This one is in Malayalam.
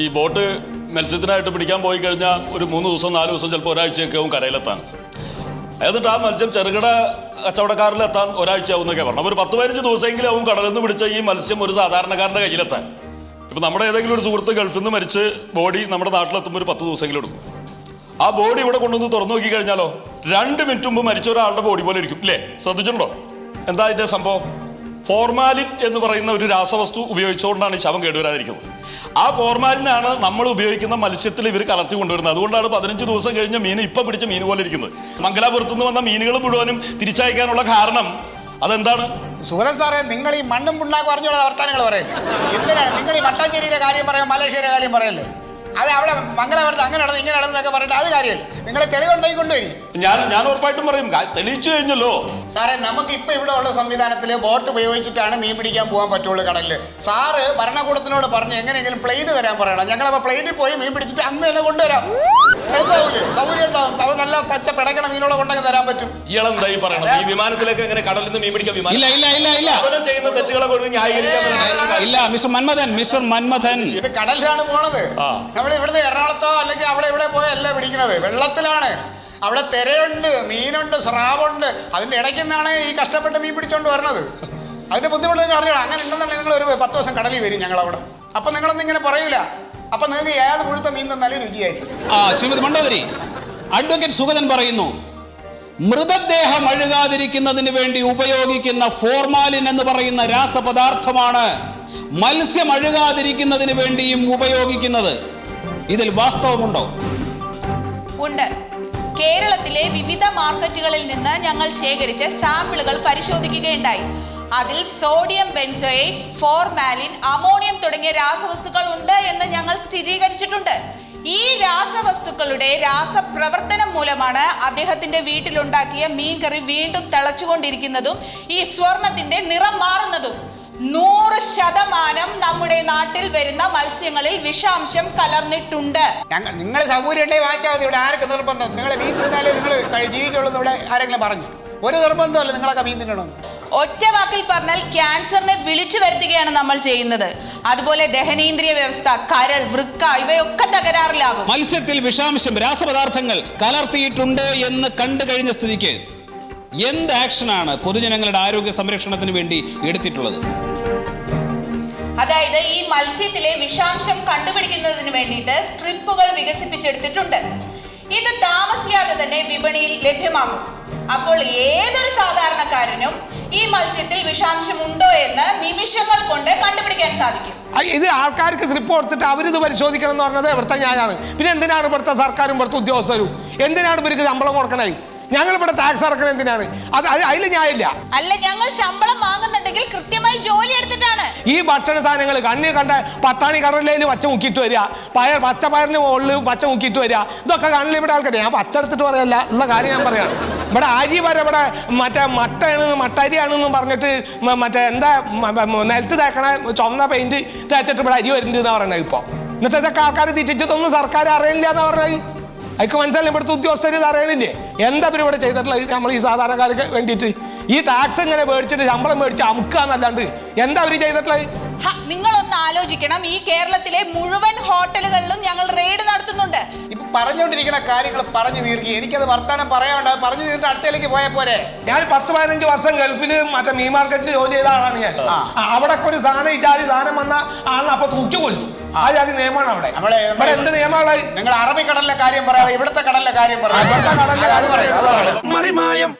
ഈ ബോട്ട് മത്സ്യത്തിനായിട്ട് പിടിക്കാൻ പോയി കഴിഞ്ഞാൽ ഒരു മൂന്ന് ദിവസം നാല് ദിവസം ചിലപ്പോൾ ഒരാഴ്ചയൊക്കെ ആവും കരയിലെത്താൻ. എന്നിട്ട് ആ മത്സ്യം ചെറുകിട കച്ചവടക്കാരിലെത്താൻ ഒരാഴ്ച ആവും എന്നൊക്കെ പറഞ്ഞു ഒരു പത്ത് പതിനഞ്ച് ദിവസമെങ്കിലും ആവും കടലിൽ നിന്ന് പിടിച്ച ഈ മത്സ്യം ഒരു സാധാരണക്കാരന്റെ കയ്യിലെത്താൻ. ഇപ്പം നമ്മുടെ ഏതെങ്കിലും ഒരു സുഹൃത്ത് ഗൾഫിൽ നിന്ന് മരിച്ച് ബോഡി നമ്മുടെ നാട്ടിലെത്തുമ്പോൾ ഒരു പത്ത് ദിവസമെങ്കിലും എടുക്കും. ആ ബോഡി ഇവിടെ കൊണ്ടുവന്ന് തുറന്നു നോക്കി കഴിഞ്ഞാലോ രണ്ട് മിനിറ്റ് മുമ്പ് മരിച്ച ഒരാളുടെ ബോഡി പോലെ ഇരിക്കും ഇല്ലേ? ശ്രദ്ധിച്ചിട്ടുണ്ടോ? എന്താ ഇതിന്റെ സംഭവം? ഫോർമാലിൻ എന്ന് പറയുന്ന ഒരു രാസവസ്തു ഉപയോഗിച്ചുകൊണ്ടാണ് ശവം കേടുവരാതിരിക്കുന്നത്. ആ ഫോർമാലിനാണ് നമ്മൾ ഉപയോഗിക്കുന്ന മത്സ്യത്തിൽ ഇവർ കലർത്തി കൊണ്ടുവരുന്നത്. അതുകൊണ്ടാണ് പതിനഞ്ച് ദിവസം കഴിഞ്ഞ മീൻ ഇപ്പം പിടിച്ച മീൻ പോലെ ഇരിക്കുന്നത്. മംഗലാപുരത്ത് നിന്ന് വന്ന മീനുകൾ മുഴുവനും തിരിച്ചയക്കാനുള്ള കാരണം അതെന്താണ്? സുഗതൻ സാറേ നിങ്ങൾ ഈ മണ്ണും പുണ്ണാക്ക് പറഞ്ഞുള്ള വർത്താനങ്ങൾ പറയും എന്തിനാണ്? നിങ്ങൾ ഈ മട്ടാഞ്ചേരിയുടെ കാര്യം പറയാം മലേഷ്യയുടെ കാര്യം പറയല്ലേ? അത് അവിടെ മംഗലാപുരത്ത് അങ്ങനെ നടന്നു ഇങ്ങനെ നടന്നൊക്കെ പറഞ്ഞിട്ട് അത് കാര്യമല്ല. നിങ്ങളെ തെളിവുണ്ടായി കൊണ്ടുവരി ഞാൻ ഞാൻ ഉറപ്പായിട്ടും പറയും തെളിയിച്ചു കഴിഞ്ഞല്ലോ. സാറേ നമുക്ക് ഇപ്പൊ ഇവിടെ ഉള്ള സംവിധാനത്തിൽ ബോട്ട് ഉപയോഗിച്ചിട്ടാണ് മീൻ പിടിക്കാൻ പോകാൻ പറ്റുള്ളൂ കടലിൽ സാറ് ഭരണകൂടത്തിനോട് പറഞ്ഞ് എങ്ങനെയെങ്കിലും പ്ലെയിന് തരാൻ പറയണം. ഞങ്ങളപ്പോൾ പ്ലെയിനിൽ പോയി മീൻ പിടിച്ചിട്ട് അന്ന് തന്നെ കൊണ്ടുവരാം. എളുപ്പമാവില്ലേ സൗകര്യം ഉണ്ടാവും അവ നല്ല പച്ച പിടക്കണ മീനോടെ കൊണ്ടൊക്കെ തരാൻ പറ്റും. ഇയാളെന്താ ഈ പറയണത്? ഈ വിമാനത്തിലേക്ക് എങ്ങനെ കടലിൽ നിന്ന് മീൻ പിടിക്കാൻ വിമാനം? ഇല്ല ഇല്ല ഇല്ല ഇല്ല. അവരും ചെയ്യുന്ന തെറ്റുകളെ കൊണ്ട് ന്യായീകരിക്കാൻ ഇല്ല മിസ്റ്റർ മന്മഥൻ മിസ്റ്റർ മന്മഥൻ. ഇത് കടലിലാണ് പോണത്. ആ. നമ്മൾ ഇവിടുന്ന് എറണാകുളത്തോ അല്ലെങ്കിൽ അവിടെ ഇവിടെ പിടിക്കണത്. വെള്ളത്തിലാണ്. അവിടെ തിരയുണ്ട് മീനുണ്ട് സ്രാവുണ്ട്. അതിന്റെ ഇടയ്ക്ക് നിന്നാണ് ഈ കഷ്ടപ്പെട്ട് മീൻ പിടിച്ചോണ്ട് വരണത്. അതിന്റെ ബുദ്ധിമുട്ട് നിങ്ങൾ അറിയണം. അങ്ങനെ ഉണ്ടെന്നുണ്ടെങ്കിൽ നിങ്ങൾ ഒരു പത്ത് ദിവസം കടലിൽ വരും ഞങ്ങൾ അവിടെ അപ്പൊ നിങ്ങളൊന്നും ഇങ്ങനെ പറയൂല. അപ്പൊ നിങ്ങൾക്ക് ഏത് പുഴുത്ത മീൻ തന്നാലും രുചിയായിരിക്കും. ആ ശ്രീമതി മണ്ടോദരി അഡ്വക്കേറ്റ് സുഗതൻ പറയുന്നു മൃതദേഹം അഴുകാതിരിക്കുന്നതിന് വേണ്ടി ഉപയോഗിക്കുന്ന ഫോർമാലിൻ എന്ന് പറയുന്ന രാസപദാർത്ഥമാണ് മത്സ്യം അഴുകാതിരിക്കുന്നതിന് വേണ്ടിയും ഉപയോഗിക്കുന്നത്. ഇതിൽ വാസ്തവമുണ്ടോ? ഉണ്ട്. കേരളത്തിലെ വിവിധ മാർക്കറ്റുകളിൽ നിന്ന് ഞങ്ങൾ ശേഖരിച്ച സാമ്പിളുകൾ പരിശോധിക്കുകയുണ്ടായി. അതിൽ സോഡിയം ബെൻസോയേറ്റ് ഫോർമാലിൻ അമോണിയം തുടങ്ങിയ രാസവസ്തുക്കൾ ഉണ്ട് എന്ന് ഞങ്ങൾ സ്ഥിരീകരിച്ചിട്ടുണ്ട്. ഈ രാസവസ്തുക്കളുടെ രാസപ്രവർത്തനം മൂലമാണ് അദ്ദേഹത്തിന്റെ വീട്ടിലുണ്ടാക്കിയ മീൻകറി വീണ്ടും തിളച്ചുകൊണ്ടിരിക്കുന്നതും ഈ സ്വർണത്തിന്റെ നിറം മാറുന്നതും. നൂറ് ശതമാനം നമ്മുടെ നാട്ടിൽ വരുന്ന മത്സ്യങ്ങളിൽ വിഷാംശം കലർന്നിട്ടുണ്ട്. നിങ്ങൾ സൗകര്യമുണ്ടേ വായിച്ചാൽ മതി. ഇവിടെ ആർക്ക് നിർബന്ധം. നിങ്ങൾ മീൻ തിന്നാലേ നിങ്ങൾ ജീവിക്കുള്ളൂ ഇവിടെ ആരെങ്കിലും പറഞ്ഞു. ഒരു നിർബന്ധമല്ല നിങ്ങളൊക്കെ മീൻ തിന്നണം ഒറ്റ വാക്കിൽ പറഞ്ഞാൽ ക്യാൻസറിനെ വിളിച്ചു വരുത്തുകയാണ് നമ്മൾ ചെയ്യുന്നത്. അതുപോലെ ദഹനേന്ദ്രിയ വ്യവസ്ഥ കരൾ വൃക്ക ഇവയൊക്കെ തകരാറിലാകും. മത്സ്യത്തിൽ വിഷാംശം രാസപദാർത്ഥങ്ങൾ കലർത്തിയിട്ടുണ്ട് എന്ന് കണ്ടു കഴിഞ്ഞ സ്ഥിതിക്ക് എന്ത് ആക്ഷനാണ് പൊതുജനങ്ങളുടെ ആരോഗ്യ സംരക്ഷണത്തിന് വേണ്ടി എടുത്തിട്ടുള്ളത്? അതായത് ഈ മത്സ്യത്തിലെ വിഷാംശം കണ്ടുപിടിക്കുന്നതിന് വേണ്ടിയിട്ട് സ്ട്രിപ്പുകൾ വികസിപ്പിച്ചെടുത്തിട്ടുണ്ട്. ഇത് താമസിയാതെ തന്നെ വിപണിയിൽ ലഭ്യമാകും. അപ്പോൾ ഏതൊരു സാധാരണക്കാരനും ഈ മത്സ്യത്തിൽ വിഷാംശം ഉണ്ടോ എന്ന് നിമിഷങ്ങൾ കൊണ്ട് കണ്ടുപിടിക്കാൻ സാധിക്കും. ഇത് ആൾക്കാർക്ക് സ്ലിപ്പ് കൊടുത്തിട്ട് അവരിത് പരിശോധിക്കണം എന്ന് പറഞ്ഞത് ഇവിടുത്തെ ഞാനാണ്. പിന്നെ എന്തിനാണ് ഇവിടുത്തെ സർക്കാരും ഇവിടുത്തെ ഉദ്യോഗസ്ഥരും? എന്തിനാണ് ഇവർക്ക് ശമ്പളം കൊടുക്കണേ? ഞങ്ങൾ ഇവിടെ ടാക്സ് അടക്കണം എന്തിനാണ്? അത് അതിൽ ന്യായമില്ല അല്ല ഞങ്ങൾ ശമ്പളം വാങ്ങുന്നുണ്ടെങ്കിൽ കൃത്യമായി ജോലി എടുത്തിട്ടാണ്. ഈ ഭക്ഷണ സാധനങ്ങൾ കണ്ണിൽ കണ്ട പട്ടാണി കടലിൽ പച്ച മുക്കിയിട്ട് വരിക പയർ പച്ച പയറിന് മുകളിൽ പച്ച മുക്കിയിട്ട് വരിക ഇതൊക്കെ കണ്ണിൽ ഇവിടെ ആൾക്കാർ ഞാൻ പച്ച എടുത്തിട്ട് പറയല്ല ഉള്ള കാര്യം ഞാൻ പറയാണ്. ഇവിടെ അരി വരെ ഇവിടെ മറ്റേ മട്ടയാണ് മട്ടരിയാണെന്നും പറഞ്ഞിട്ട് മറ്റേ എന്താ നിലത്ത് തേക്കണ ചുവന്ന പെയിന്റ് തേച്ചിട്ട് ഇവിടെ അരി വരുന്നുണ്ട് എന്ന് പറയണത് ഇപ്പൊ. എന്നിട്ട് ഇതൊക്കെ ആൾക്കാർ തിരിച്ചിട്ടൊന്നും സർക്കാർ അറിയില്ല എന്ന് പറഞ്ഞത് അതിക്ക് മനസ്സിലായി ഇവിടുത്തെ ഉദ്യോഗസ്ഥർ ഇത് അറിയണില്ലേ? എന്താ പിന്നെ ഇവിടെ ചെയ്തിട്ടുള്ളത്? നമ്മൾ ഈ സാധാരണക്കാർക്ക് വേണ്ടിയിട്ട്. ഈ ടാക്സ് ഇങ്ങനെ മേടിച്ചിട്ട് ശമ്പളം മേടിച്ച് അമുക്കുക എന്നല്ലാണ്ട് എന്താ അവർ ചെയ്തിട്ടുള്ളത്? നിങ്ങളൊന്ന് ആലോചിക്കണം. ഈ കേരളത്തിലെ മുഴുവൻ ഹോട്ടലുകളിലും ഞങ്ങൾ റെയ്ഡ് ഇപ്പൊ പറഞ്ഞുകൊണ്ടിരിക്കുന്ന കാര്യങ്ങൾ പറഞ്ഞു തീർക്കി. എനിക്കത് വർത്താനം പറയാണ്ട് പറഞ്ഞു തീർന്നിട്ട് അടുത്തേക്ക് പോയാൽ പോരെ? ഞാൻ പത്ത് പതിനഞ്ച് വർഷം ഗൾഫിൽ മറ്റേ മീൻ മാർക്കറ്റിൽ ജോലി ചെയ്ത ആളാണ് ഞാൻ. അവിടെ ഒരു സാധനം ഈ ജാതി സാധനം വന്ന ആളിനെ അപ്പൊ തൂക്കി കൊല്ലും. ആ. ജാതി നിയമമാണ് അവിടെ. നമ്മളെ ഇവിടെ എന്ത് നിയമമാണ് നിങ്ങൾ അറബി കടലിലെ കാര്യം പറയാതെ ഇവിടുത്തെ കടലിലെ കാര്യം പറയാം ഇവിടുത്തെ കടലിലെ കാര്യം അത് പറയും അത് പറയും. മറിമായം